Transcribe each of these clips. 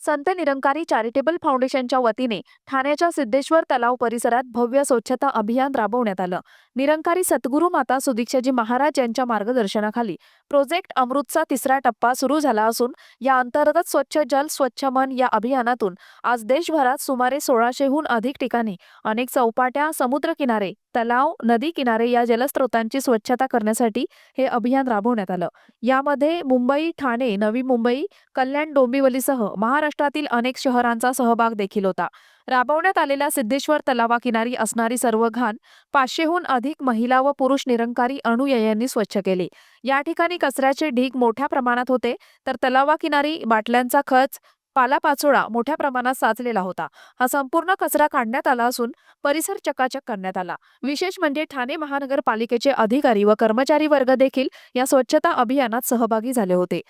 Sant Nirankari charitable फाउंडेशनच्या वतीने ठाण्याच्या सिद्धेश्वर तलाव परिसरात भव्य स्वच्छता अभियान राबवण्यात आलं. निरंकारी सद्गुरू माता सुदीक्षाजी महाराज यांच्या मार्गदर्शनाखाली प्रोजेक्ट अमृतचा तिसरा टप्पा सुरू झाला असून या अंतर्गत स्वच्छ जल स्वच्छ मन या अभियानातून आज देशभरात सुमारे सोळाशेहून अधिक ठिकाणी अनेक चौपाट्या समुद्रकिनारे तलाव नदी किनारे या जलस्रोतांची स्वच्छता करण्यासाठी हे अभियान राबवण्यात आलं. यामध्ये मुंबई ठाणे नवी मुंबई कल्याण डोंबिवलीसह महाराष्ट्रातील अनेक शहरांचा सहभाग देखील होता. राबवण्यात आलेल्या सिद्धेश्वर तलावाकिनारी असणारी सर्व घाण पाचशेहून अधिक महिला व पुरुष निरंकारी अणुययांनी स्वच्छ केली. या ठिकाणी कचऱ्याचे ढीग मोठ्या प्रमाणात होते तर तलावाकिनारी बाटल्यांचा खच पालापाचोळा मोठ्या प्रमाणात साचलेला होता. हा संपूर्ण कचरा काढण्यात आला असून परिसर चकाचक करण्यात आला. विशेष म्हणजे ठाणे महानगरपालिकेचे अधिकारी व कर्मचारी वर्ग देखील या स्वच्छता अभियानात सहभागी झाले होते.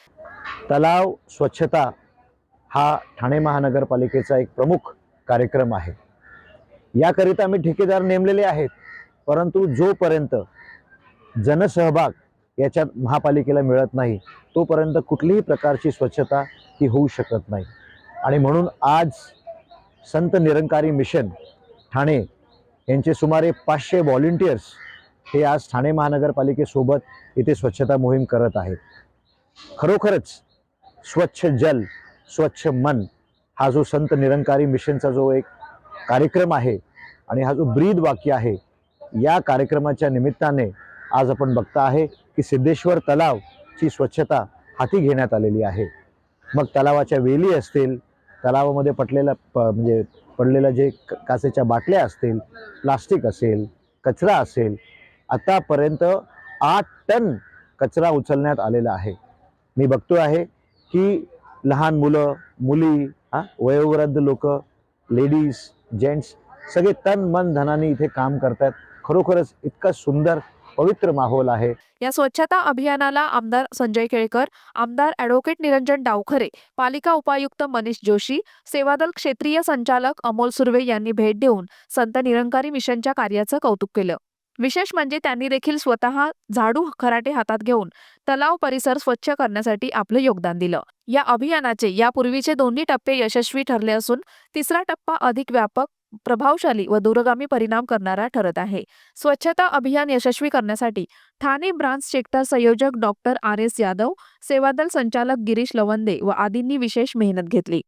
तलाव स्वच्छता हा ठाणे महानगरपालिकेचा एक प्रमुख कार्यक्रम आहे. याकरिता आम्ही ठेकेदार नेमलेले आहेत परंतु जोपर्यंत जनसहभाग याच्यात महापालिकेला मिळत नाही तोपर्यंत कुठलीही प्रकारची स्वच्छता ही होऊ शकत नाही. आणि म्हणून आज संत निरंकारी मिशन ठाणे यांचे सुमारे पाचशे व्हॉलेंटियर्स हे आज ठाणे महानगरपालिकेसोबत इथे स्वच्छता मोहीम करत आहेत. खरोखरच स्वच्छ जल स्वच्छ मन हा जो संत निरंकारी मिशनचा जो एक कार्यक्रम आहे आणि हा जो ब्रीद वाक्य आहे या कार्यक्रमाच्या निमित्ताने आज आपण बघता आहे की सिद्धेश्वर तलावची स्वच्छता हाती घेण्यात आलेली आहे. मग तलावाच्या वेली असतील तलावामध्ये पटलेला प म्हणजे पडलेलं जे क- काचेच्या बाटल्या असतील प्लास्टिक असेल कचरा असेल आतापर्यंत आठ टन कचरा उचलण्यात आलेला आहे. मी बघतो आहे की लहान मुलं मुली हा वयोवृद्ध लोक लेडीज जेंट्स सगळे तन मन धनाने इथे काम करतात खरोखरच इतका सुंदर पवित्र माहोल आहे. या स्वच्छता अभियानाला आमदार संजय केळकर आमदार ॲडव्होकेट निरंजन डावखरे पालिका उपायुक्त मनीष जोशी सेवादल क्षेत्रीय संचालक अमोल सुर्वे यांनी भेट देऊन संत निरंकारी मिशनच्या कार्याचं कौतुक केलं. विशेष म्हणजे त्यांनी देखील स्वतः झाडू खराटे हातात घेऊन तलाव परिसर स्वच्छ करण्यासाठी आपलं योगदान दिलं. या अभियानाचे यापूर्वीचे दोन्ही टप्पे यशस्वी ठरले असून तिसरा टप्पा अधिक व्यापक प्रभावशाली व दूरगामी परिणाम करणारा ठरत आहे. स्वच्छता अभियान यशस्वी करण्यासाठी ठाणे ब्रांच सेक्टर संयोजक doctor R S Yadav Sevadal संचालक गिरीश लवंदे व आदींनी विशेष मेहनत घेतली.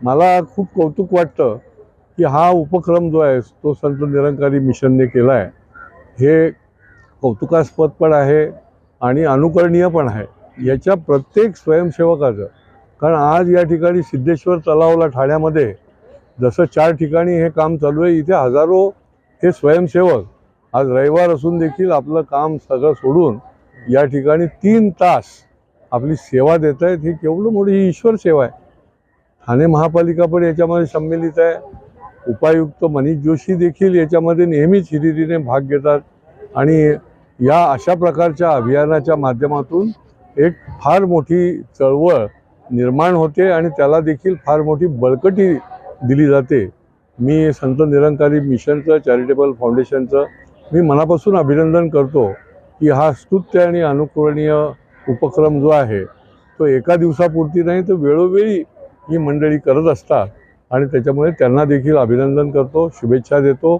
मला खूप कौतुक वाटतं की हा उपक्रम जो आहे तो संत निरंकारी मिशनने केला आहे हे कौतुकास्पद पण आहे आणि अनुकरणीय पण आहे. याच्या प्रत्येक स्वयंसेवकाचं. कारण आज या ठिकाणी सिद्धेश्वर तलावला ठाण्यामध्ये जसं चार ठिकाणी हे काम चालू आहे इथे हजारो हे स्वयंसेवक आज रविवार असून देखील आपलं काम सगळं सोडून या ठिकाणी तीन तास आपली सेवा देत आहेत ही केवढं मोठी ही ईश्वर सेवा आहे. ठाणे महापालिका पण याच्यामध्ये संमिलित आहे. उपायुक्त मनीष जोशी देखील याच्यामध्ये नेहमीच हिरिरीने भाग घेतात. आणि या अशा प्रकारच्या अभियानाच्या माध्यमातून एक फार मोठी चळवळ निर्माण होते आणि त्याला देखील फार मोठी बळकटी दिली जाते. मी संत निरंकारी मिशनचं चॅरिटेबल फाउंडेशनचं मी मनापासून अभिनंदन करतो की हा स्तुत्य आणि अनुकरणीय उपक्रम जो आहे तो एका दिवसापुरती नाही तर वेळोवेळी ही मंडळी करत असतात. आणि त्याच्यामुळे त्यांना देखील अभिनंदन करतो शुभेच्छा देतो.